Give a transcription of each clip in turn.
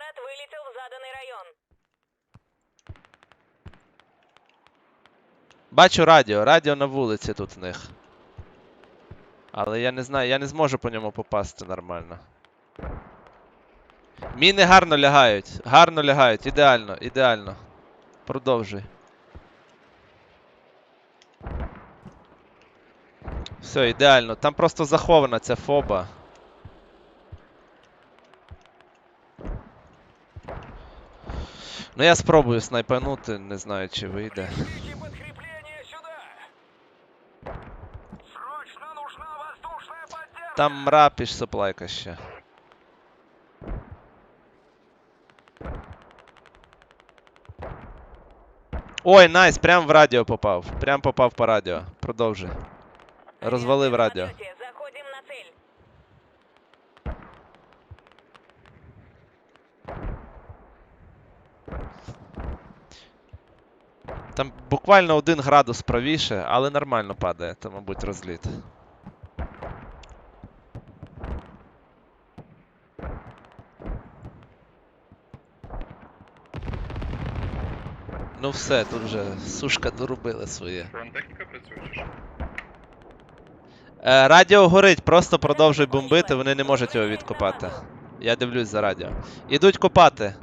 аппарат вылетел в заданный район. Бачу радіо, радіо на вулиці тут в них. Але я не знаю, я не зможу по ньому попасти нормально. Міни гарно лягають, гарно лягають, ідеально, ідеально. Продовжуй. Все, ідеально. Там просто захована ця фоба. Ну я спробую снайпанути, не знаю чи вийде. Там мрапіш соплайка ще. Ой, найс, прям в радіо попав. Прям попав по радіо. Продовжуй. Розвалив радіо. Там буквально один градус правіше, але нормально падає, то, мабуть, розліт. Ну все, тут вже сушка доробила своє. Фронтехніка працює чи що? Е, радіо горить, просто продовжуй бомбити, вони не можуть його відкопати. Я дивлюсь за радіо. Ідуть копати.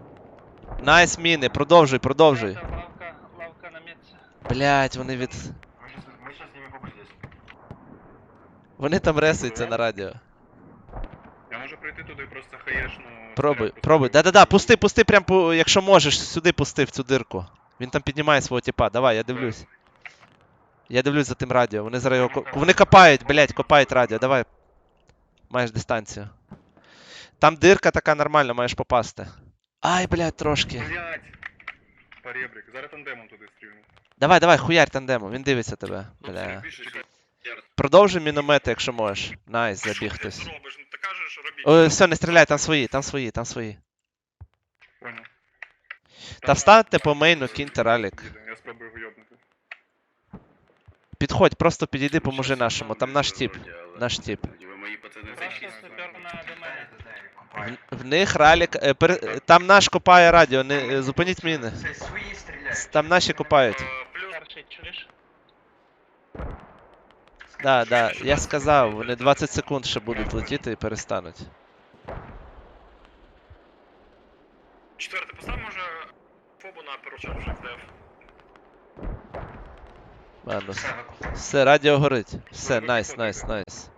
Найс міни, продовжуй, продовжуй. Блять, вони від. Мы сейчас, мы сейчас с ними побыть здесь. Вони там ресуються на радіо. Я можу прийти туди і просто хаєшну. Пробуй, зарядку пробуй. зробити. Да-да-да, пусти, пусти, прям по, якщо можеш, сюди пусти в цю дирку. Він там піднімає свого типа. Давай, я дивлюсь. Я дивлюсь за тим радіо. Вони зараз його. ко- Вони копають, блять, копають радіо. Давай. Маєш дистанцію. Там дирка така нормальна, маєш попасти. Ай, блядь, трошки. Блять! Поребрик. Зараз тандемом туди стрільну. Давай, давай, хуярь тандему, він дивиться тебе. Бля. Продовжуй міномети, якщо можеш. Найс, забіг хтось. робиш? Ну ти кажеш, робіть. Ой, все, не стріляй, там свої, там свої, там свої. Понял. Та встаньте по мейну, киньте ралік. Я спробую його йобнути. Підходь, просто підійди, поможи нашому. Там наш тип. Наш тип. Просто супер на домене. В, в них ралік. е, пер, е, там наш копає радіо, не е, зупиніть міни. Там наші копають. Старший, чуєш? Да, да, я сказав, вони 20 секунд ще будуть летіти і перестануть. Четвертий, постав може фобу на першу вже в деф. Ладно. Все, радіо горить. Все, найс, найс, найс.